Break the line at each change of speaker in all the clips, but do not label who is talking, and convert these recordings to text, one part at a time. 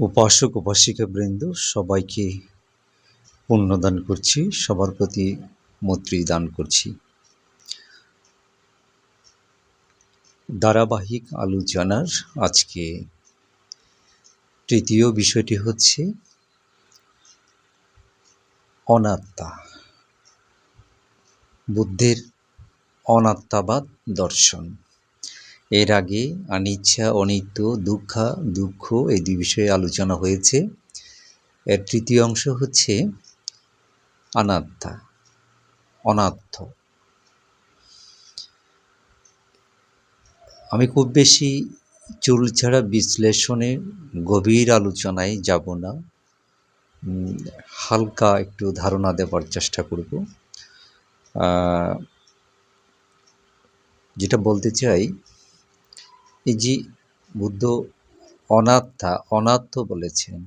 উপাসক, উপাসিকা বৃন্দ সবাইকে পুণ্যদান করছি, সবার প্রতি মৈত্রী দান করছি। ধারাবাহিক আলোচনার আজকে তৃতীয় বিষয়টি হচ্ছে অনাত্মা। বুদ্ধের অনাত্মাবাদ দর্শন। এর আগে অনিচ্ছা, অনিত্য, দুঃখা, দুঃখ এই দুই বিষয়ে আলোচনা হয়েছে। এর তৃতীয় অংশ হচ্ছে অনাত্মা, অনাত্ম। আমি খুব বেশি চুল ছাড়া বিশ্লেষণে গভীর আলোচনায় যাব না। হালকা একটু ধারণা দেওয়ার চেষ্টা করব। যেটা বলতে চাই যে বুদ্ধ অনাত্মা অনাত্ম বলেছেন।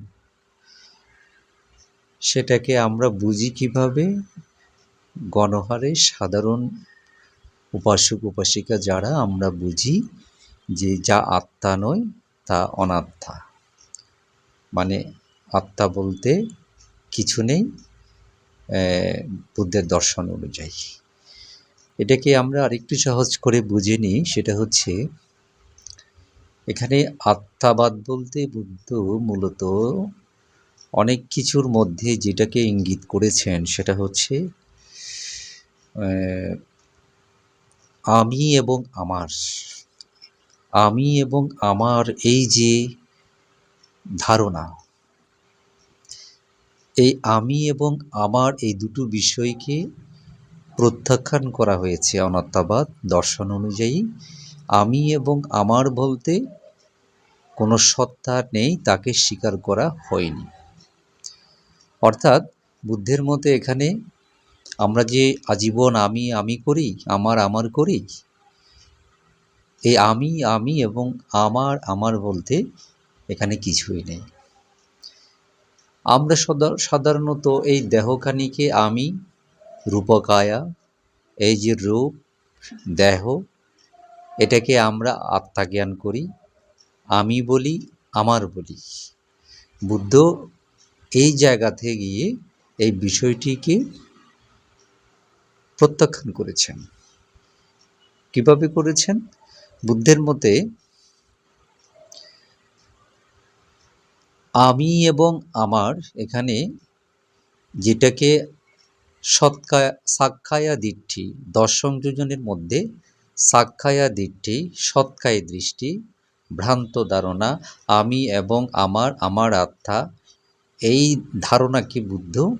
সেটাকে আমরা বুঝি কীভাবে? গণহারে সাধারণ উপাসক, উপাসিকা যারা, আমরা বুঝি যে যা আত্মা নয়, তা অনাত্মা। মানে আত্মা বলতে কিছু নেই বুদ্ধের দর্শন অনুযায়ী। এটাকে আমরা আরেকটু সহজ করে বুঝে নিই, সেটা হচ্ছে এখানে আত্মাবাদ বলতে বুদ্ধ মূলত অনেক কিছুর মধ্যে যেটাকে ইঙ্গিত করেছেন, সেটা হচ্ছে আমি এবং আমার। আমি এবং আমার এই যে ধারণা, এই আমি এবং আমার এই দুটো বিষয়কে প্রত্যাখ্যান করা হয়েছে অনাত্মাবাদ দর্শন অনুযায়ী। আমি এবং আমার বলতে কোনো সত্তা নেই, তাকে স্বীকার করা হয়নি। অর্থাৎ বুদ্ধের মতে এখানে আমরা যে আজীবন আমি আমি করি, আমার আমার করি, এই আমি আমি এবং আমার আমার বলতে এখানে কিছুই নেই। আমরা সাধারণত এই দেহখানিকে আমি, রূপকায়া, এই যে রূপ, দেহ, এটাকে আমরা আত্মাজ্ঞান করি আমি বলি, আমার বলি। বুদ্ধ এই জায়গাতে গিয়ে এই বিষয়টিকে প্রত্যাখ্যান করেছেন। কীভাবে করেছেন? বুদ্ধের মতে, আমি এবং আমার এখানে যেটাকে সৎকায়া সাক্ষায়া দিঠি দশ সংযোজনের মধ্যে সাক্ষায়া দিঠি সৎকায় দৃষ্টি ভ্রান্ত ধারণা, আমি এবং আমার আমার আত্মা, এই ধারণাকে বুদ্ধ?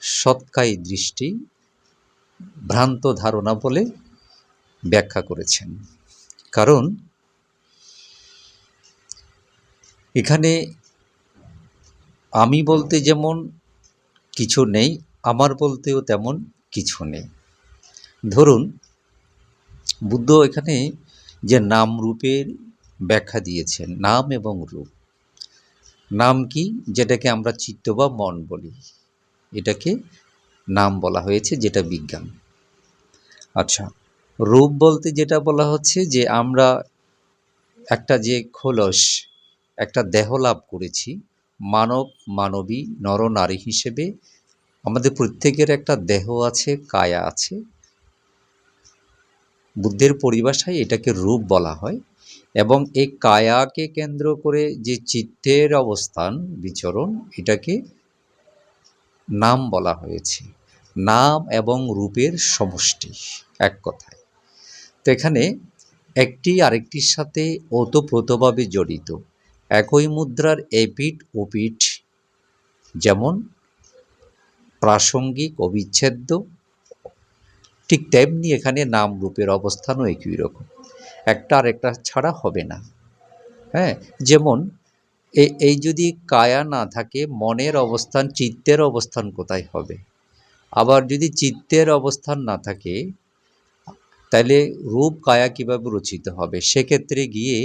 সৎকায় দৃষ্টি, ভ্রান্ত ধারণা বলে ব্যাখ্যা করেছেন। কারণ, এখানে আমি বলতে যেমন কিছু নেই, আমার বলতেও তেমন কিছু নেই। ধরুন, বুদ্ধ এখানে যে নাম রূপের ব্যাখ্যা দিয়েছেন, নাম এবং রূপ। নাম কি? যেটাকে আমরা চিত্ত বা মন বলি। এটাকে নাম বলা হয়েছে, যেটা বিজ্ঞান। আচ্ছা রূপ বলতে যেটা বলা হচ্ছে যে আমরা একটা যে খোলস, একটা দেহ লাভ করেছি, মানব, মানবী নরনারী হিসেবে। আমাদের প্রত্যেকের একটা দেহ আছে, কায়া আছে। বুদ্ধের পরিভাষায় এটাকে রূপ বলা হয় এবং এই কায়াকে কেন্দ্র করে যে চিত্তের অবস্থান, বিচরণ, এটাকে নাম বলা হয়েছে। নাম এবং রূপের সমষ্টি এক কথায়। তো এখানে একটি আরেকটির সাথে ওতপ্রোতভাবে জড়িত। একই মুদ্রার এপিঠ, ওপিঠ যেমন প্রাসঙ্গিক, অবিচ্ছেদ্য ঠিক তেমনি এখানে নাম রূপের অবস্থানও একই রকম। একটা আরেকটা ছাড়া হবে না। হ্যাঁ যেমন এই যদি কায়া না থাকে, মনের অবস্থান চিত্তের অবস্থান কোথায় হবে? আবার যদি চিত্তের অবস্থান না থাকে, তাহলে রূপ কায়া কীভাবে রচিত হবে? সেক্ষেত্রে গিয়ে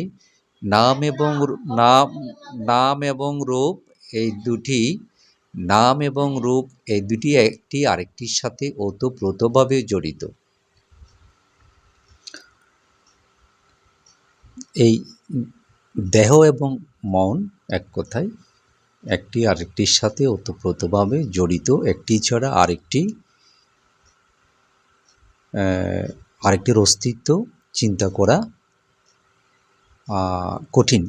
নাম এবং নাম নাম এবং রূপ এই দুটি নাম এবং রূপ এই দুটি একটি আরেকটির সাথে ওতপ্রোতভাবে জড়িত। এই দেহ এবং মন এক কথায় একটি আরেকটির সাথে ওতপ্রোতভাবে জড়িত। একটি ছাড়া আরেকটি আরেকটির অস্তিত্ব চিন্তা করা কঠিন।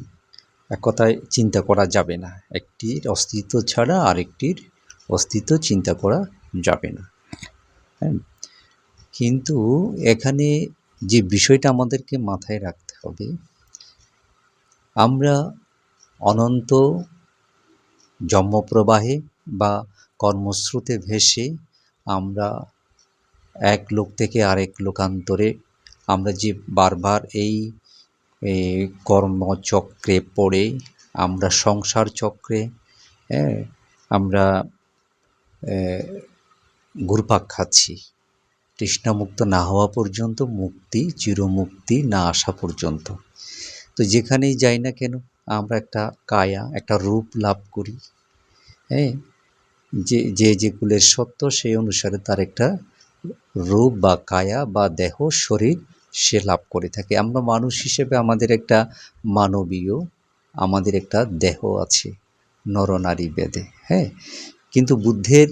এক কথায় চিন্তা করা যাবে না। একটির অস্তিত্ব ছাড়া আরেকটির অস্তিত্ব চিন্তা করা যাবে না। হ্যাঁ? কিন্তু এখানে যে বিষয়টা আমাদেরকে মাথায় রাখতে হবে, আমরা অনন্ত জন্মপ্রবাহে বা কর্মস্রোতে ভেসে আমরা এক লোক থেকে আরেক লোকান্তরে আমরা যে বারবার এই কর্মচক্রে পড়ে, আমরা সংসার চক্রে হ্যাঁ আমরা ঘুরপাক খাচ্ছি। তৃষ্ণামুক্ত না হওয়া পর্যন্ত, মুক্তি, চিরমুক্তি না আসা পর্যন্ত। তো যেখানেই যাই না কেন, আমরা একটা কায়া, একটা রূপ লাভ করি। হ্যাঁ যে যে যে কুলের সত্য সেই অনুসারে তার একটা রূপ বা কায়া বা দেহ, শরীর সে লাভ করে থাকে। আমরা মানুষ হিসেবে আমাদের একটা মানবীয়, আমাদের একটা দেহ আছে, নরনারী বেদে হ্যাঁ? কিন্তু বুদ্ধের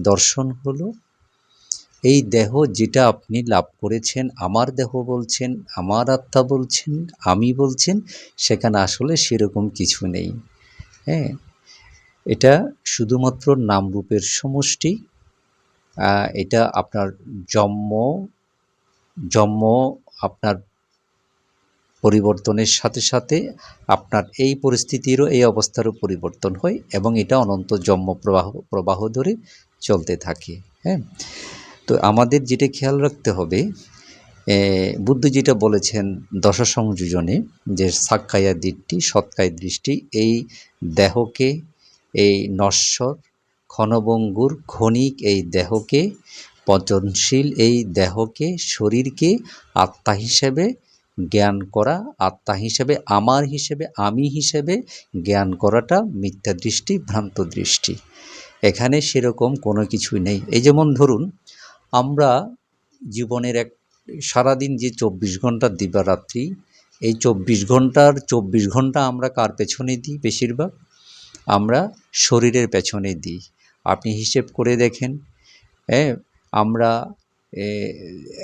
দর্শন হলো, এই দেহ যেটা আপনি লাভ করেছেন, আমার দেহ বলছেন, আমার আত্মা বলছেন, আমি বলছেন, সেখানে আসলে সেরকম কিছু নেই হ্যাঁ? এটা শুধুমাত্র নামরূপের সমষ্টি এটা আপনার জন্ম জন্ম, আপনার পরিবর্তনের সাথে সাথে আপনার এই পরিস্থিতিরও এই অবস্থারও পরিবর্তন হয় এবং এটা অনন্ত জন্ম প্রবাহ প্রবাহ ধরে চলতে থাকে হ্যাঁ? তো আমাদের যেটা খেয়াল রাখতে হবে বুদ্ধ যেটা বলেছেন দশা সংযোজনে যে সাক্ষায়া দৃষ্টি, সৎকায় দৃষ্টি, এই দেহকে, এই নশ্বর ক্ষণভঙ্গুর ক্ষণিক এই দেহকে পচনশীল এই দেহকে, শরীরকে আত্মা হিসেবে জ্ঞান করা, আত্মা হিসেবে আমার হিসেবে, আমি হিসেবে জ্ঞান করাটা মিথ্যা দৃষ্টি, ভ্রান্ত দৃষ্টি। এখানে সেরকম কোনো কিছুই নেই। এই যেমন ধরুন, আমরা জীবনের এক, সারাদিন যে চব্বিশ ঘণ্টা দিবারাত্রি, এই চব্বিশ ঘণ্টার চব্বিশ ঘণ্টা আমরা কার পেছনে দিই বেশিরভাগ? আমরা শরীরের পেছনে দিই। আপনি হিসেব করে দেখেন হ্যাঁ? আমরা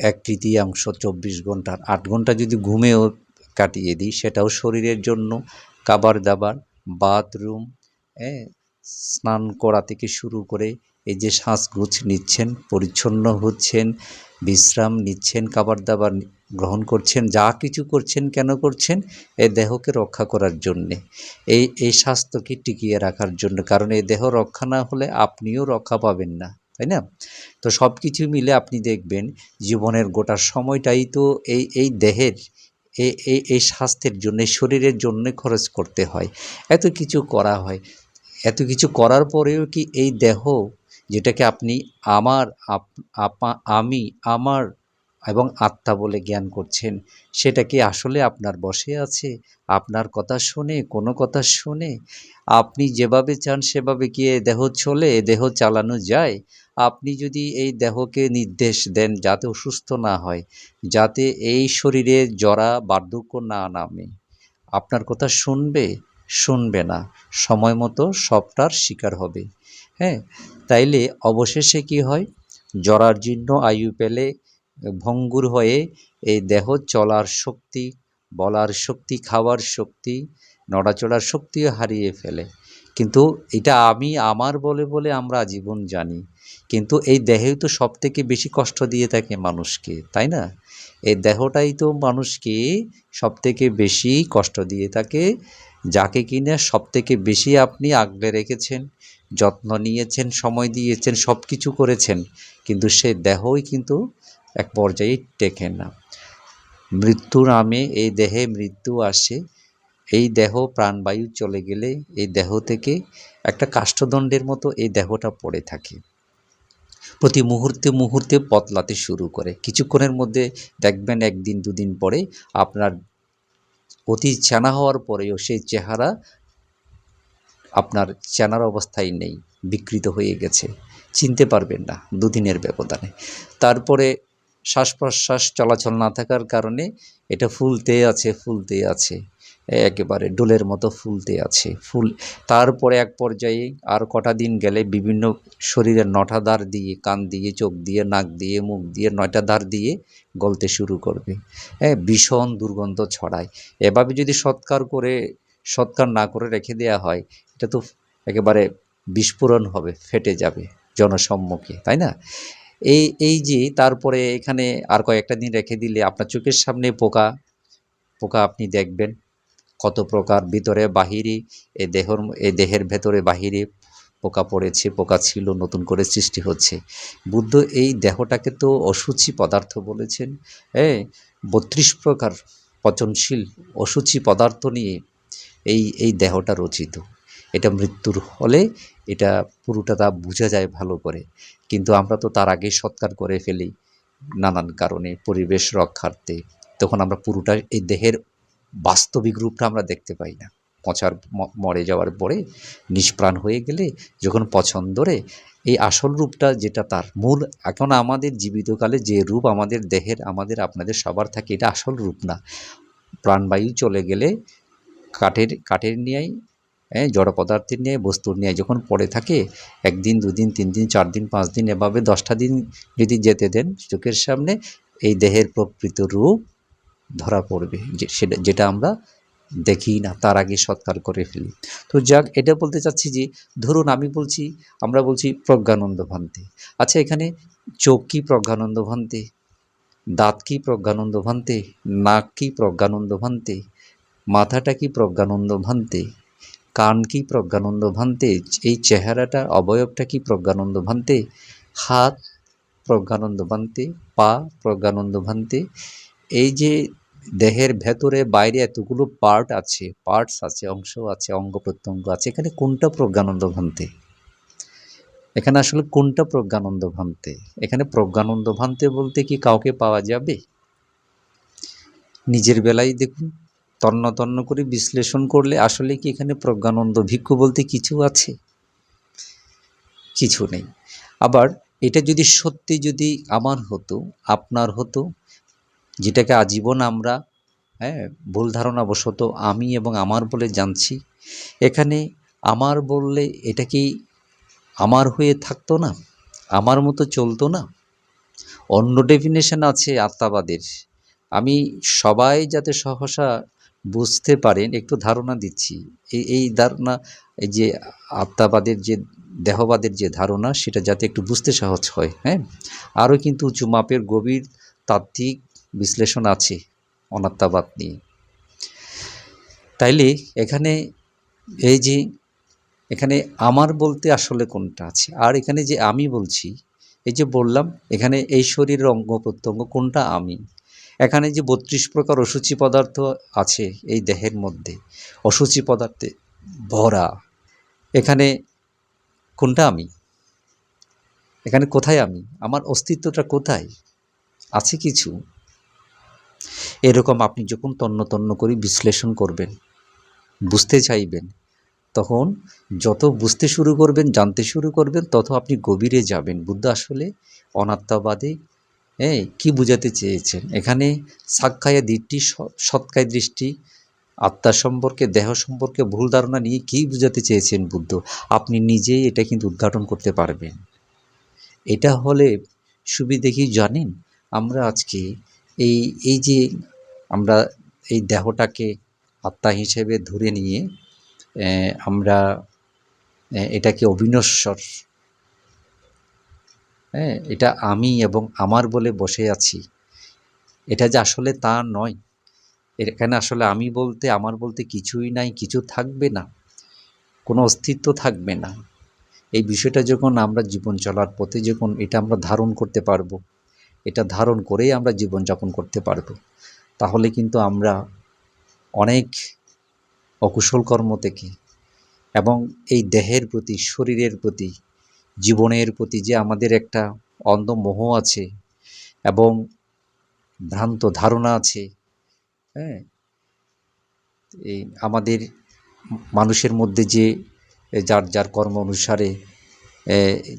এক তৃতীয়াংশ চব্বিশ ঘণ্টার আট ঘণ্টা যদি ঘুমেও কাটিয়ে দিই, সেটাও শরীরের জন্য খাবার দাবার, বাথরুম হ্যাঁ স্নান করা থেকে শুরু করে এই যে শ্বাসগুছ নিচ্ছেন, পরিচ্ছন্ন হচ্ছেন, বিশ্রাম নিচ্ছেন, খাবার দাবার গ্রহণ করছেন, যা কিছু করছেন, কেন করছেন এই দেহকে রক্ষা করার জন্যে। এই এই স্বাস্থ্যকে টিকিয়ে রাখার জন্য, কারণ এই দেহ রক্ষা না হলে আপনিও রক্ষা পাবেন না। তাই না? তো সব কিছু মিলে আপনি দেখবেন জীবনের গোটা সময়টাই তো এই এই দেহের এই এই স্বাস্থ্যের জন্য শরীরের জন্য খরচ করতে হয়। এত কিছু করা হয়। এত কিছু করার পরেও কি এই দেহ যেটাকে আপনি আমার আপা, আমি, আমার এবং আত্মা বলে জ্ঞান করছেন, সেটা কি আসলে আপনার বসে আছে? আপনার কথা শুনে, কোনো কথা শুনে, আপনি যেভাবে চান সেভাবে কি এ দেহ চলে, এ দেহ চালানো যায়? আপনি যদি এই দেহকে নির্দেশ দেন যাতে অসুস্থ না হয়, যাতে এই শরীরে জরা বার্ধক্য না নামে, আপনার কথা শুনবে শুনবে না, সময় মতো সবটার শিকার হবে। হ্যাঁ তাইলে অবশেষে কি হয়? জরাজীর্ণ আয়ু পেলে ভঙ্গুর হয়ে এই দেহ চলার শক্তি, বলার শক্তি, খাওয়ার শক্তি, নড়াচড়ার শক্তিও হারিয়ে ফেলে। কিন্তু এটা আমি, আমার বলে বলে আমরা আজীবন জানি। কিন্তু এই দেহেই তো সব থেকে বেশি কষ্ট দিয়ে থাকে মানুষকে, তাই না? এই দেহটাই তো মানুষকে সব থেকে বেশি কষ্ট দিয়ে থাকে, যাকে কিনা সব থেকে বেশি আপনি আগলে রেখেছেন, যত্ন নিয়েছেন, সময় দিয়েছেন সব কিছু করেছেন, কিন্তু সে দেহই কিন্তু এক পর্যায়ে টেকে না। মৃত্যু নামে এই দেহে মৃত্যু আসে, এই দেহ প্রাণবায়ু চলে গেলে এই দেহ থেকে একটা কাষ্ঠদণ্ডের মতো এই দেহটা পড়ে থাকে। প্রতি মুহূর্তে মুহূর্তে বদলাতে শুরু করে। কিছুক্ষণের মধ্যে দেখবেন একদিন, দুদিন পরে আপনার অতি চেনা হওয়ার পরেও সেই চেহারা আপনার চেনার অবস্থায় নেই, বিকৃত হয়ে গেছে। চিনতে পারবেন না দুদিনের ব্যবধানে। তারপরে শ্বাস প্রশ্বাস চলাচল না থাকার কারণে এটা ফুলতে আছে ফুলতে আছে। একেবারে ডোলের মতো ফুলতে আছে। ফুল তারপরে এক পর্যায়ে আর কটা দিন গেলে বিভিন্ন শরীরের নটা দ্বার দিয়ে কান দিয়ে, চোখ দিয়ে, নাক দিয়ে, মুখ দিয়ে নয়টা দ্বার দিয়ে গলতে শুরু করবে। হ্যাঁ ভীষণ দুর্গন্ধ ছড়ায়। এভাবে যদি সৎকার করে, সৎকার না করে রেখে দেওয়া হয়, এটা তো একেবারে বিস্ফোরণ হবে, ফেটে যাবে জনসম্মুখে, তাই না? এই এই যে তারপরে এখানে আর কয়েকটা দিন রেখে দিলে আপনার চোখের সামনে পোকা পোকা আপনি দেখবেন। কত প্রকার ভিতরে বাহিরে এ দেহর এই দেহের ভেতরে বাহিরে পোকা পড়েছে, পোকা ছিল, নতুন করে সৃষ্টি হচ্ছে। বুদ্ধ এই দেহটাকে তো অসুচি পদার্থ বলেছেন। হ্যাঁ বত্রিশ প্রকার পচনশীল অসুচি পদার্থ নিয়ে এই এই দেহটা রচিত। এটা মৃত্যুর হলে এটা পুরোটা তা বোঝা যায় ভালো করে। কিন্তু আমরা তো তার আগে সৎকার করে ফেলি নানান কারণে, পরিবেশ রক্ষার্থে। তখন আমরা পুরোটা এই দেহের বাস্তবিক রূপটা আমরা দেখতে পাই না। পচার মরে যাওয়ার পরে নিষ্প্রাণ হয়ে গেলে যখন পছন্দরে এই আসল রূপটা যেটা তার মূল, এখন আমাদের জীবিতকালে যে রূপ আমাদের দেহের, আমাদের, আপনাদের সবার থাকে এটা আসল রূপ না। প্রাণবায়ু চলে গেলে কাঠের কাঠের নিয়েই হ্যাঁ জড় পদার্থের নিয়ে বস্তুর নিয়ে যখন পড়ে থাকে, একদিন, দুদিন তিন দিন চার দিন পাঁচ দিন এভাবে দশটা দিন যদি যেতে দেন চোখের সামনে, এই দেহের প্রকৃত রূপ ধরা পড়বে সেটা, যেটা আমরা দেখি না, তার আগে সৎকার করে ফেলি। তো যাক, এটা বলতে চাচ্ছি যে, ধরুন আমি বলছি, আমরা বলছি প্রজ্ঞানন্দ ভান্তে। আচ্ছা এখানে চোখ কি প্রজ্ঞানন্দ ভান্তে? দাঁত কি প্রজ্ঞানন্দ ভান্তে? নাক কি প্রজ্ঞানন্দ ভান্তে? মাথাটা কি প্রজ্ঞানন্দ ভান্তে? কান কি প্রজ্ঞানন্দ ভান্তে? এই চেহারাটা, অবয়বটা কি প্রজ্ঞানন্দ ভান্তে? হাত প্রজ্ঞানন্দ ভান্তে? পা প্রজ্ঞানন্দ ভান্তে? এই যে দেহের ভেতরে, বাইরে এতগুলো পার্ট আছে পার্টস আছে, অংশ আছে, অঙ্গ প্রত্যঙ্গ আছে। এখানে কোনটা প্রজ্ঞানন্দ ভান্তে এখানে আসলে কোনটা প্রজ্ঞানন্দ ভান্তে এখানে প্রজ্ঞানন্দ ভান্তে বলতে কি কাউকে পাওয়া যাবে? নিজের বেলায় দেখুন, তন্ন তন্ন করে বিশ্লেষণ করলে আসলে কি এখানে প্রজ্ঞানন্দ ভিক্ষু বলতে কিছু আছে? কিছু নেই। আবার এটা যদি সত্যি যদি আমার হতো, আপনার হতো যেটাকে আজীবন আমরা হ্যাঁ ভুল ধারণাবশত আমি এবং আমার বলে জানছি। এখানে আমার বললে এটা কি আমার হয়ে থাকতো না? আমার মতো চলতো না? অন্য ডেফিনেশন আছে আত্মাবাদের। আমি সবাই যাতে সহসা বুঝতে পারেন, একটু ধারণা দিচ্ছি। এই এই ধারণা, এই যে আত্মাবাদের যে, দেহবাদের যে ধারণা, সেটা যাতে একটু বুঝতে সহজ হয় হ্যাঁ? আরও কিন্তু উঁচু মাপের গভীর তাত্ত্বিক বিশ্লেষণ আছে, অনাত্মাবাদ নিয়ে। তাইলে এখানে এই যে, এখানে আমার বলতে আসলে কোনটা আছে? আর এখানে যে আমি বলছি, এই যে বললাম, এখানে এই শরীরের অঙ্গ প্রত্যঙ্গ কোনটা আমি? এখানে যে বত্রিশ প্রকার অসুচি পদার্থ আছে এই দেহের মধ্যে, অসুচি পদার্থে ভরা, এখানে কোনটা আমি? এখানে কোথায় আমি? আমার অস্তিত্বটা কোথায়? আছে কিছু? এরকম আপনি যখন তন্ন তন্ন করে বিশ্লেষণ করবেন, বুঝতে চাইবেন, তখন যত বুঝতে শুরু করবেন, জানতে শুরু করবেন, তত আপনি গভীরে যাবেন। বুদ্ধ আসলে অনাত্মাবাদে হ্যাঁ কী বোঝাতে চেয়েছেন? এখানে সাক্ষায় দৃষ্টি সৎকায় দৃষ্টি, আত্মা সম্পর্কে, দেহ সম্পর্কে ভুল ধারণা নিয়ে কী বোঝাতে চেয়েছেন বুদ্ধ? আপনি নিজেই এটা কিন্তু উদ্ঘাটন করতে পারবেন। এটা হলে সুবিধে কি জানেন? আমরা আজকে এই এই যে আমরা এই দেহটাকে আত্মা হিসেবে ধরে নিয়ে আমরা এটাকে অবিনশ্বর হ্যাঁ এটা আমি এবং আমার বলে বসে আছি, এটা যে আসলে তা নয়। এখানে আসলে আমি বলতে, আমার বলতে কিছুই নাই, কিছু থাকবে না, কোনো অস্তিত্ব থাকবে না। এই বিষয়টা যখন আমরা জীবন চলার পথে, যখন এটা আমরা ধারণ করতে পারব এটা ধারণ করেই আমরা জীবনযাপন করতে পারব। তাহলে কিন্তু আমরা অনেক অকুশল কর্ম থেকে এবং এই দেহের প্রতি, শরীরের প্রতি, জীবনের প্রতি যে আমাদের একটা অন্ধ মোহ আছে এবং ভ্রান্ত ধারণা আছে হ্যাঁ এই আমাদের মানুষের মধ্যে যে, যার যার কর্ম অনুসারে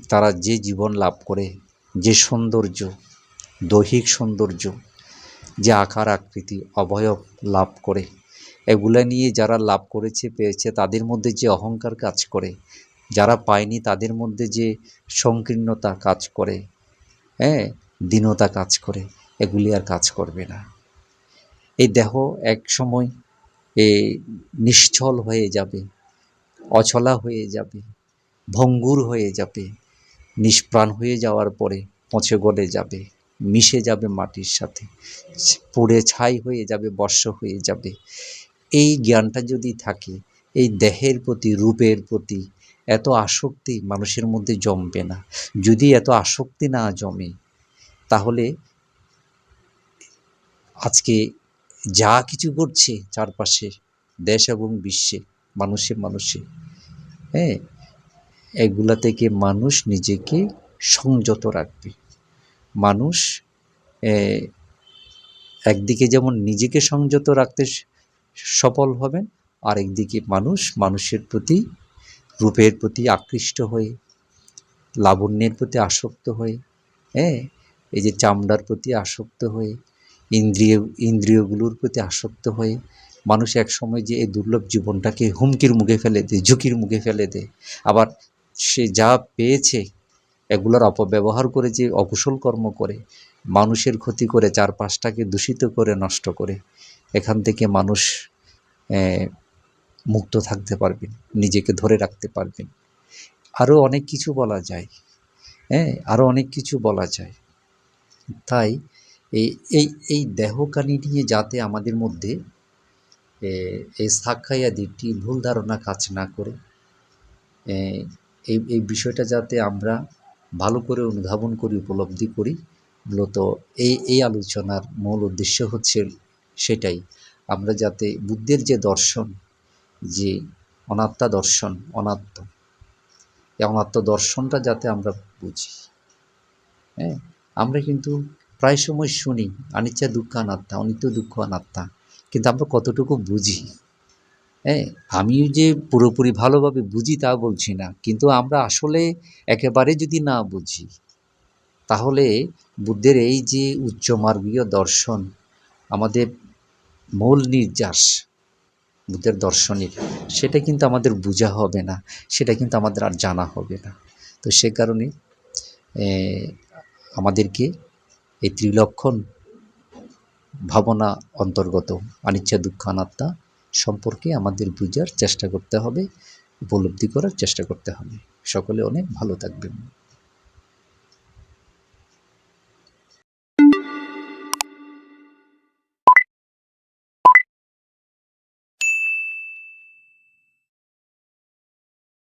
তারা যে জীবন লাভ করে, যে সৌন্দর্য দৈহিক সৌন্দর্য যে আকার, আকৃতি, অবয়ব লাভ করে। এগুলা নিয়ে যারা লাভ করেছে, পেয়েছে, তাদের মধ্যে যে অহংকার কাজ করে, যারা পায়নি, তাদের মধ্যে যে সংকীর্ণতা কাজ করে হ্যাঁ দীনতা কাজ করে, এগুলি আর কাজ করবে না। এই দেহ এক সময় এ নিশ্চল হয়ে যাবে, অচলা হয়ে যাবে, ভঙ্গুর হয়ে যাবে, নিষ্প্রাণ হয়ে যাওয়ার পরে পচে গলে যাবে। মিশে যাবে মাটির সাথে, পুড়ে ছাই হয়ে যাবে, বর্ষ হয়ে যাবে। এই জ্ঞানটা যদি থাকে, এই দেহের প্রতি, রূপের প্রতি এত আসক্তি মানুষের মধ্যে জমবে না। যদি এত আসক্তি না জমে, তাহলে আজকে যা কিছু ঘটছে চারপাশে, দেশ এবং বিশ্বে, মানুষে মানুষে হ্যাঁ এগুলা থেকে মানুষ নিজেকে সংযত রাখবে। মানুষ একদিকে যেমন নিজেকে সংযত রাখতে সফল হবেন, আরেকদিকে মানুষ মানুষের প্রতি, রূপের প্রতি আকৃষ্ট হয়ে, লাবণ্যের প্রতি আসক্ত হয়ে হ্যাঁ এই যে চামড়ার প্রতি আসক্ত হয়ে, ইন্দ্রিয়, ইন্দ্রিয়গুলোর প্রতি আসক্ত হয়ে, মানুষ এক সময় যে এই দুর্লভ জীবনটাকে হুমকির মুখে ফেলে দেয় ঝুঁকির মুখে ফেলে দেয় আবার সে যা পেয়েছে এগুলোর অপব্যবহার করে যে অকুশল কর্ম করে, মানুষের ক্ষতি করে, চারপাশটাকে দূষিত করে, নষ্ট করে, এখান থেকে মানুষ মুক্ত থাকতে পারবেন নিজেকে ধরে রাখতে পারবেন আরও অনেক কিছু বলা যায় হ্যাঁ আরও অনেক কিছু বলা যায়। তাই এই এই এই দেহকানি নিয়ে যাতে আমাদের মধ্যে এই সাক্ষায়াদিটি ভুল ধারণা কাজ না করে এই এই বিষয়টা যাতে আমরা ভালো করে অনুধাবন করি, উপলব্ধি করি। মূলত এই এই আলোচনার মূল উদ্দেশ্য হচ্ছে সেটাই। আমরা যাতে বুদ্ধের যে দর্শন, যে অনাত্মা দর্শন, অনাত্ম, এই অনাত্ম দর্শনটা যাতে আমরা বুঝি। হ্যাঁ? আমরা কিন্তু প্রায় সময় শুনি, অনিচ্ছা দুঃখ অনাত্মা, অনিত্য দুঃখ অনাত্মা। কিন্তু আমরা কতটুকু বুঝি? হ্যাঁ আমিও যে পুরোপুরি ভালোভাবে বুঝি তা বলছি না, কিন্তু আমরা আসলে একেবারে যদি না বুঝি, তাহলে বুদ্ধের এই যে উচ্চমার্গীয় দর্শন, আমাদের মূল নির্যাস বুদ্ধের দর্শনের, সেটা কিন্তু আমাদের বোঝা হবে না, সেটা কিন্তু আমাদের আর জানা হবে না। তো সে কারণে আমাদেরকে এই ত্রিলক্ষণ ভাবনা অন্তর্গত, অনিচ্ছা দুঃখ অনাত্মা সম্পর্কে আমাদের বুঝার চেষ্টা করতে হবে, উপলব্ধি করার চেষ্টা করতে হবে। সকলে অনেক ভালো থাকবেন।